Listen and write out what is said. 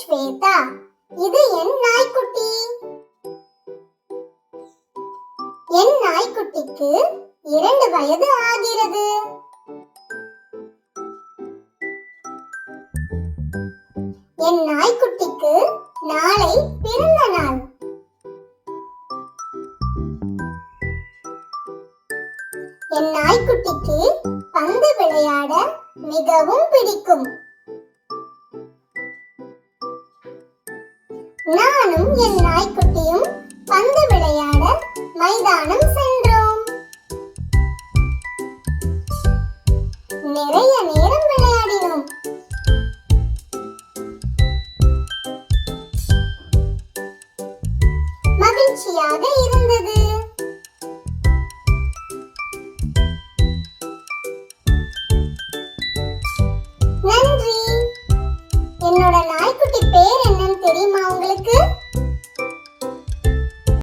ஸ்வேதா இது என் நாய்க்குட்டி. என் நாய்க்குட்டிக்கு இரண்டு வயது ஆகிறது. என் நாய்க்குட்டிக்கு நாளை பிறந்த நாள். என் நாய்க்குட்டிக்கு பந்து விளையாட மிகவும் பிடிக்கும். நானும் என் நாய்க்குட்டியும் பந்து விளையாட மைதானம் சென்றோம். நிறைய நேரம் விளையாடினோம். மகிழ்ச்சியாக இருந்தது. ¿Vale?